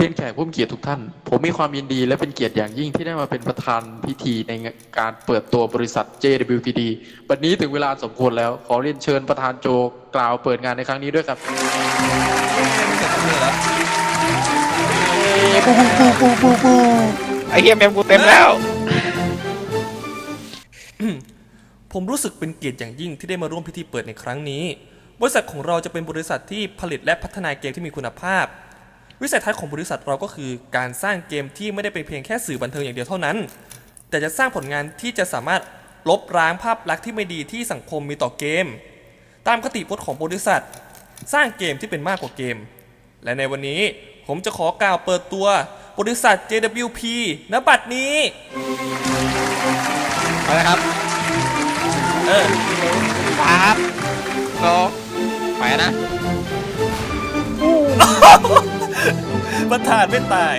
เรียนแขกผู้มีเกียรติทุกท่าน ผมมีความยินดีและเป็นเกียรติอย่างยิ่งที่ได้มาเป็นประธานพิธีในการเปิดตัวบริษัท JWTD บัดนี้ถึงเวลาสมควรแล้ว ขอเรียนเชิญประธานโจกล่าวเปิดงานในครั้งนี้ด้วยครับไอ้เฮียแมมกูเต็มแล้ว ผมรู้สึกเป็นเกียรติอย่างยิ่งที่ได้มาร่วมพิธีเปิดในครั้งนี้ บริษัทของเราจะเป็นบริษัทที่ผลิตและพัฒนาเกมที่มีคุณภาพ วิสัยทัศน์ของบริษัทเราก็คือการสร้างเกมที่ไม่ได้เป็นเพียงแค่สื่อบันเทิงอย่างเดียวเท่านั้น แต่จะสร้างผลงานที่จะสามารถลบล้างภาพลักษณ์ที่ไม่ดีที่สังคมมีต่อเกม ตามคติพจน์ของบริษัท สร้างเกมที่เป็นมากกว่าเกม และในวันนี้ผมจะขอกล่าวเปิดตัวบริษัท JWP ณบัดนี้เอาละครับเออสามสองไปนะ ทานไม่ตาย